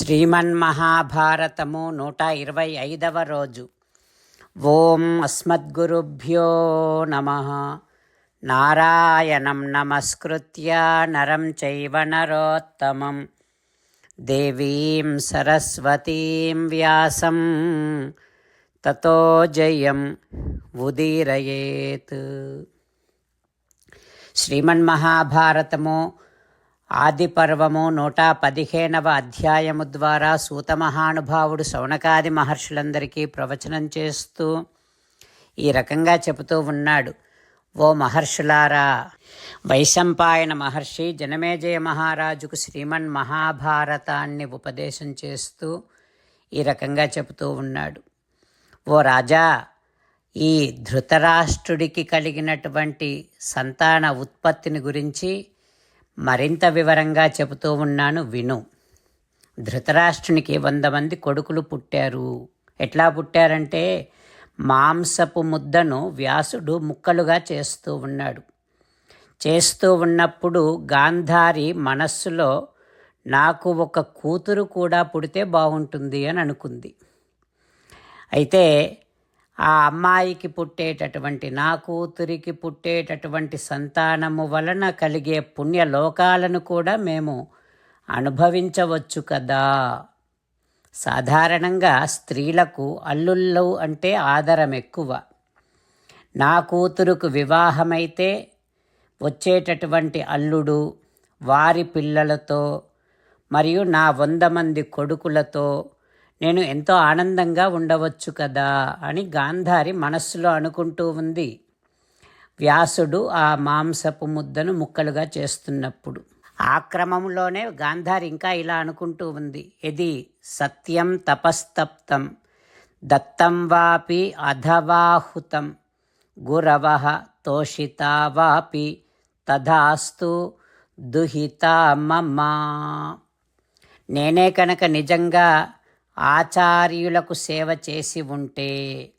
శ్రీమన్మహాభారతము నూట ఇరవై ఐదవ రోజు. ఓం అస్మద్గురుభ్యో నమ. నారాయణం నమస్కృత్య నరం చైవ నరోత్తమం. దేవీం సరస్వతీం వ్యాసం. తతో జయం ఉదీరయేత్. శ్రీమన్మహాభారతము ఆది పర్వము నూట పదిహేనవ అధ్యాయము ద్వారా సూత మహానుభావుడు శౌనకాది మహర్షులందరికీ ప్రవచనం చేస్తూ ఈ రకంగా చెబుతూ ఉన్నాడు. ఓ మహర్షులారా వైశంపాయన మహర్షి జనమేజయ మహారాజుకు శ్రీమన్ మహాభారతాన్ని ఉపదేశం చేస్తూ ఈ రకంగా చెబుతూ ఉన్నాడు. ఓ రాజా ఈ ధృతరాష్ట్రుడికి కలిగినటువంటి సంతాన ఉత్పత్తిని గురించి మరింత వివరంగా చెబుతూ ఉన్నాను విను. ధృతరాష్ట్రునికి వంద మంది కొడుకులు పుట్టారు. ఎట్లా పుట్టారంటే మాంసపు ముద్దను వ్యాసుడు ముక్కలుగా చేస్తూ ఉన్నాడు. చేస్తూ ఉన్నప్పుడు గాంధారి మనస్సులో నాకు ఒక కూతురు కూడా పుడితే బాగుంటుంది అని అనుకుంది. అయితే ఆ అమ్మాయికి పుట్టేటటువంటి నా కూతురికి పుట్టేటటువంటి సంతానము వలన కలిగే పుణ్యలోకాలను కూడా మేము అనుభవించవచ్చు కదా. సాధారణంగా స్త్రీలకు అల్లుళ్ళు అంటే ఆదరం ఎక్కువ. నా కూతురుకు వివాహమైతే వచ్చేటటువంటి అల్లుడు వారి పిల్లలతో మరియు నా వంద మంది కొడుకులతో నేను ఎంతో ఆనందంగా ఉండవచ్చు కదా అని గాంధారి మనస్సులో అనుకుంటూ ఉంది. వ్యాసుడు ఆ మాంసపు ముద్దను ముక్కలుగా చేస్తున్నప్పుడు. ఆ క్రమంలోనే గాంధారి ఇంకా ఇలా అనుకుంటూ ఉంది. ఇది సత్యం తపస్తప్తం దత్తం వాపి అధవాహుతం గురవ తోషితా వాపి తథాస్తు దుహిత మమ. నేనే కనుక నిజంగా ఆచార్యులకు సేవ చేసి ఉంటే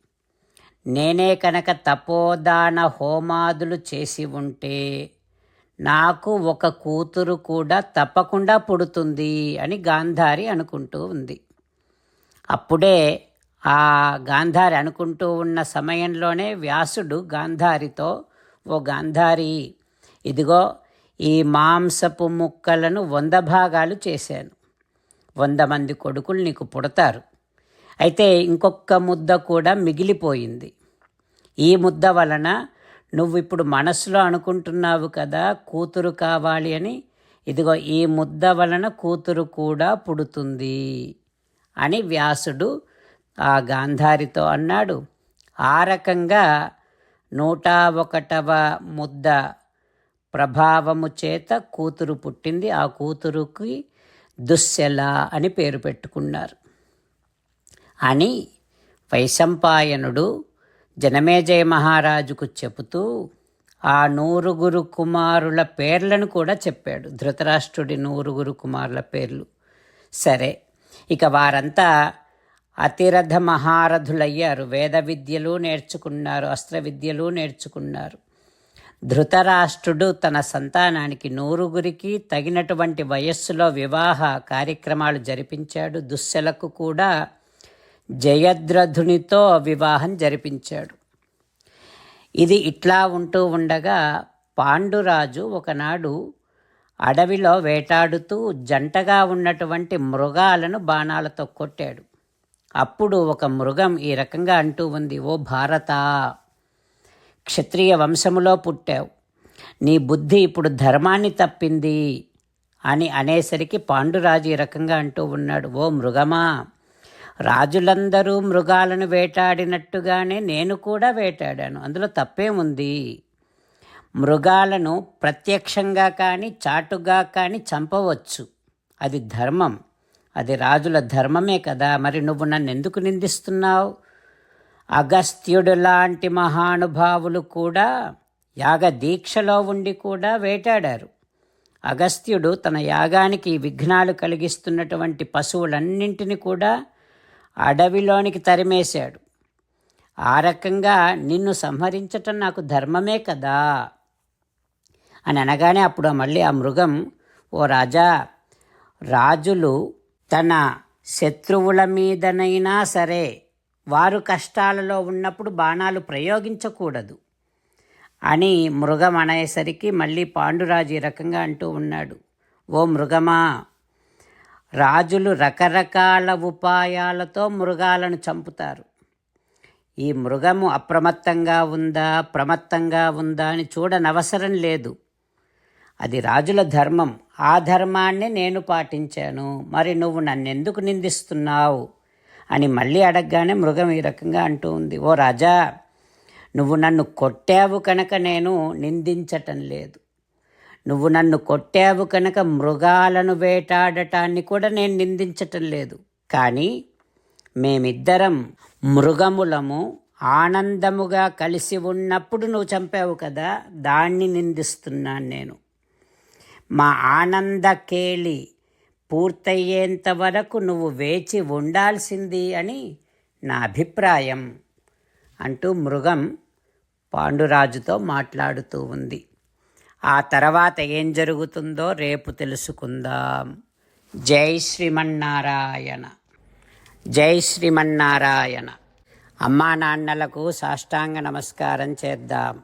నేనే కనుక తపోదాన హోమాదులు చేసి ఉంటే నాకు ఒక కూతురు కూడా తప్పకుండా పుడుతుంది అని గాంధారి అనుకుంటూ ఉంది. అప్పుడే ఆ గాంధారి అనుకుంటూ ఉన్న సమయంలోనే వ్యాసుడు గాంధారితో ఓ గాంధారి ఇదిగో ఈ మాంసపు ముక్కలను వంద భాగాలు చేశాను. వంద మంది కొడుకులు నీకు పుడతారు. అయితే ఇంకొక ముద్ద కూడా మిగిలిపోయింది. ఈ ముద్ద వలన నువ్వు ఇప్పుడు మనసులో అనుకుంటున్నావు కదా కూతురు కావాలి అని. ఇదిగో ఈ ముద్ద వలన కూతురు కూడా పుడుతుంది అని వ్యాసుడు ఆ గాంధారితో అన్నాడు. ఆ రకంగా నూట ఒకటవ ముద్ద ప్రభావము చేత కూతురు పుట్టింది. ఆ కూతురుకి దుశ్శల అని పేరు పెట్టుకున్నారు. అని వైశంపాయనుడు జనమేజయ మహారాజుకు చెబుతూ ఆ నూరుగురు కుమారుల పేర్లను కూడా చెప్పాడు. ధృతరాష్ట్రుడి నూరుగురు కుమారుల పేర్లు. సరే ఇక వారంతా అతిరథ మహారథులయ్యారు. వేద విద్యలు నేర్చుకున్నారు అస్త్ర విద్యలు నేర్చుకున్నారు. ధృతరాష్ట్రుడు తన సంతానానికి నూరుగురికి తగినటువంటి వయస్సులో వివాహ కార్యక్రమాలు జరిపించాడు. దుశ్శలకు కూడా జయద్రథునితో వివాహం జరిపించాడు. ఇది ఇట్లా ఉంటూ ఉండగా పాండురాజు ఒకనాడు అడవిలో వేటాడుతూ జంటగా ఉన్నటువంటి మృగాలను బాణాలతో కొట్టాడు. అప్పుడు ఒక మృగం ఈ రకంగా అంటూ ఉంది ఓ భారత క్షత్రియ వంశములో పుట్టావు. నీ బుద్ధి ఇప్పుడు ధర్మాన్ని తప్పింది అని అనేసరికి పాండురాజు ఈ రకంగా అంటూ ఉన్నాడు. ఓ మృగమా రాజులందరూ మృగాలను వేటాడినట్టుగానే నేను కూడా వేటాడాను. అందులో తప్పేముంది? మృగాలను ప్రత్యక్షంగా కానీ చాటుగా కానీ చంపవచ్చు. అది ధర్మం. అది రాజుల ధర్మమే కదా. మరి నువ్వు నన్ను ఎందుకు నిందిస్తున్నావు? అగస్త్యుడు లాంటి మహానుభావులు కూడా యాగ దీక్షలో ఉండి కూడా వేటాడారు. అగస్త్యుడు తన యాగానికి విఘ్నాలు కలిగిస్తున్నటువంటి పశువులన్నింటిని కూడా అడవిలోనికి తరిమేశాడు. ఆ రకంగా నిన్ను సంహరించటం నాకు ధర్మమే కదా అని అనగానే అప్పుడు మళ్ళీ ఆ మృగం ఓ రాజా రాజులు తన శత్రువుల మీదనైనా సరే వారు కష్టాలలో ఉన్నప్పుడు బాణాలు ప్రయోగించకూడదు అని మృగం అనేసరికి మళ్ళీ పాండురాజు ఈ రకంగా అంటూ ఉన్నాడు. ఓ మృగమా రాజులు రకరకాల ఉపాయాలతో మృగాలను చంపుతారు. ఈ మృగము అప్రమత్తంగా ఉందా ప్రమత్తంగా ఉందా అని చూడనవసరం లేదు. అది రాజుల ధర్మం. ఆ ధర్మాన్ని నేను పాటించాను. మరి నువ్వు నన్నెందుకు నిందిస్తున్నావు? అని మళ్ళీ అడగగానే మృగం ఈ రకంగా అంటూ ఉంది. ఓ రాజా నువ్వు నన్ను కొట్టావు కనుక నేను నిందించటం లేదు. నువ్వు నన్ను కొట్టావు కనుక మృగాలను వేటాడటాన్ని కూడా నేను నిందించటం లేదు. కానీ మేమిద్దరం మృగములము ఆనందముగా కలిసి ఉన్నప్పుడు నువ్వు చంపావు కదా దాన్ని నిందిస్తున్నాను నేను. మా ఆనందకేళి పూర్తయ్యేంత వరకు నువ్వు వేచి ఉండాల్సింది అని నా అభిప్రాయం అంటూ మృగం పాండురాజుతో మాట్లాడుతూ ఉంది. ఆ తర్వాత ఏం జరుగుతుందో రేపు తెలుసుకుందాం. జై శ్రీమన్నారాయణ. జై శ్రీమన్నారాయణ. అమ్మా నాన్నలకు సాష్టాంగ నమస్కారం చేద్దాం.